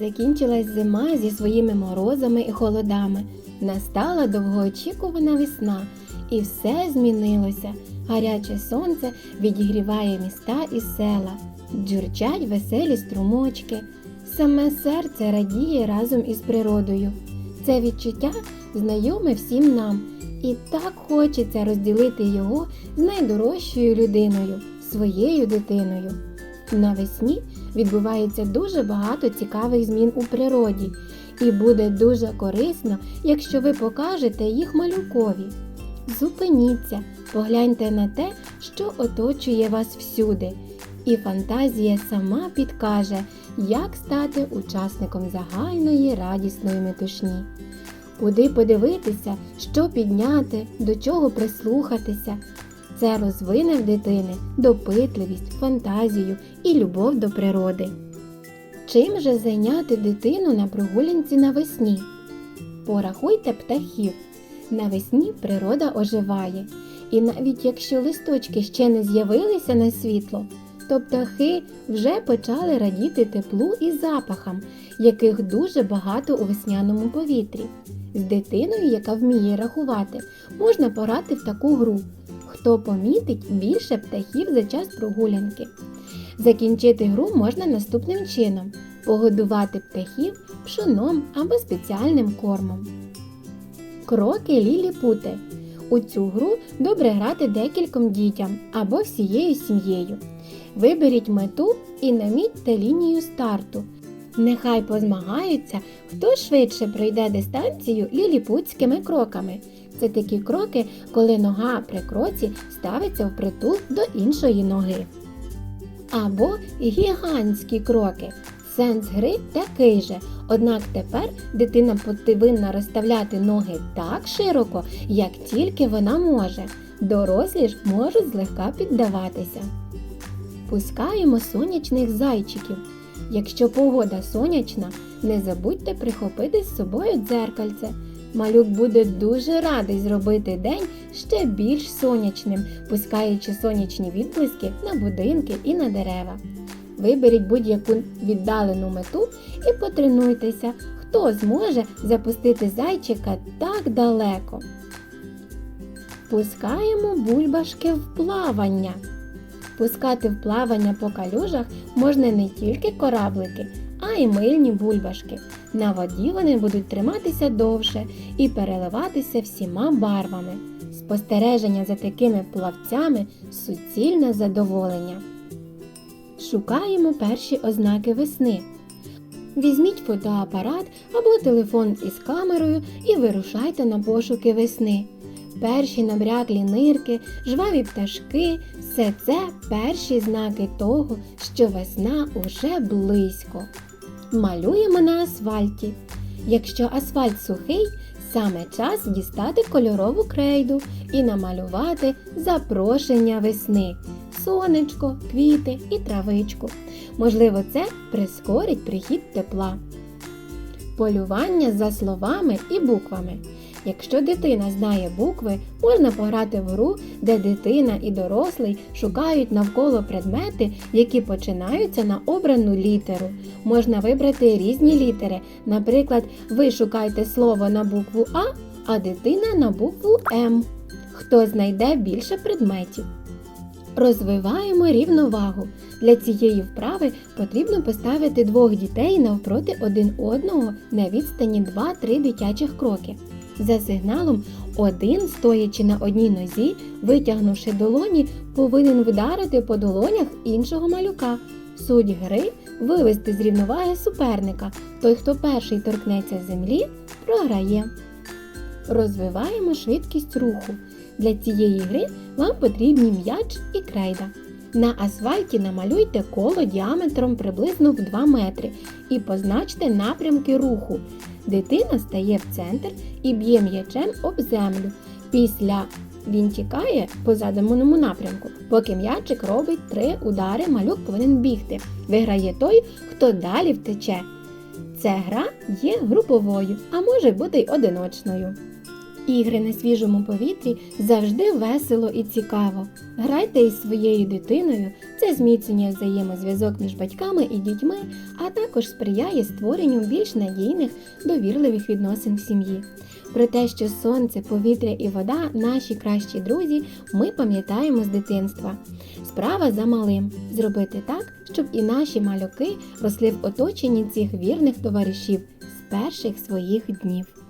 Закінчилась зима зі своїми морозами і холодами. Настала довгоочікувана весна, і все змінилося. Гаряче сонце відігріває міста і села, джурчать веселі струмочки. Саме серце радіє разом із природою. Це відчуття знайоме всім нам, і так хочеться розділити його з найдорожчою людиною, своєю дитиною. Навесні відбувається дуже багато цікавих змін у природі, і буде дуже корисно, якщо ви покажете їх малюкові. Зупиніться, погляньте на те, що оточує вас всюди, і фантазія сама підкаже, як стати учасником загальної радісної метушні. Куди подивитися, що підняти, до чого прислухатися. Це розвине в дитини допитливість, фантазію і любов до природи. Чим же зайняти дитину на прогулянці навесні? Порахуйте птахів. Навесні природа оживає, і навіть якщо листочки ще не з'явилися на світло, то птахи вже почали радіти теплу і запахам, яких дуже багато у весняному повітрі. З дитиною, яка вміє рахувати, можна порати в таку гру. Хто помітить більше птахів за час прогулянки. Закінчити гру можна наступним чином: погодувати птахів пшоном або спеціальним кормом. Кроки ліліпути. У цю гру добре грати декільком дітям або всією сім'єю. Виберіть мету і намітьте лінію старту. Нехай позмагаються, хто швидше пройде дистанцію ліліпутськими кроками. Це такі кроки, коли нога при кроці ставиться впритул до іншої ноги. Або гігантські кроки. Сенс гри такий же, однак тепер дитина повинна розставляти ноги так широко, як тільки вона може. Дорослі ж можуть злегка піддаватися. Пускаємо сонячних зайчиків. Якщо погода сонячна, не забудьте прихопити з собою дзеркальце. Малюк буде дуже радий зробити день ще більш сонячним, пускаючи сонячні відблиски на будинки і на дерева. Виберіть будь-яку віддалену мету і потренуйтеся, хто зможе запустити зайчика так далеко. Пускаємо бульбашки в плавання. Пускати в плавання по калюжах можна не тільки кораблики, а й мильні бульбашки. На воді вони будуть триматися довше і переливатися всіма барвами. Спостереження за такими плавцями суцільне задоволення. Шукаємо перші ознаки весни. Візьміть фотоапарат або телефон із камерою і вирушайте на пошуки весни. Перші набряклі нирки, жваві пташки все це перші знаки того, що весна уже близько. Малюємо на асфальті. Якщо асфальт сухий, саме час дістати кольорову крейду і намалювати запрошення весни, сонечко, квіти і травичку. Можливо, це прискорить прихід тепла. Полювання за словами і буквами. Якщо дитина знає букви, можна пограти в гру, де дитина і дорослий шукають навколо предмети, які починаються на обрану літеру. Можна вибрати різні літери. Наприклад, ви шукаєте слово на букву А, а дитина на букву М. Хто знайде більше предметів? Розвиваємо рівновагу. Для цієї вправи потрібно поставити двох дітей навпроти один одного на відстані 2-3 дитячих кроки. За сигналом один, стоячи на одній нозі, витягнувши долоні, повинен вдарити по долонях іншого малюка. Суть гри вивести з рівноваги суперника. Той, хто перший торкнеться землі, програє. Розвиваємо швидкість руху. Для цієї гри вам потрібні м'яч і крейда. На асфальті намалюйте коло діаметром приблизно в 2 метри і позначте напрямки руху. Дитина стає в центр і б'є м'ячем об землю. Після він тікає по задуманому напрямку. Поки м'ячик робить три удари, малюк повинен бігти. Виграє той, хто далі втече. Ця гра є груповою, а може бути й одиночною. Ігри на свіжому повітрі завжди весело і цікаво. Грайте із своєю дитиною, це зміцнює взаємозв'язок між батьками і дітьми, а також сприяє створенню більш надійних, довірливих відносин в сім'ї. Про те, що сонце, повітря і вода наші кращі друзі, ми пам'ятаємо з дитинства. Справа за малим зробити так, щоб і наші малюки росли в оточенні цих вірних товаришів з перших своїх днів.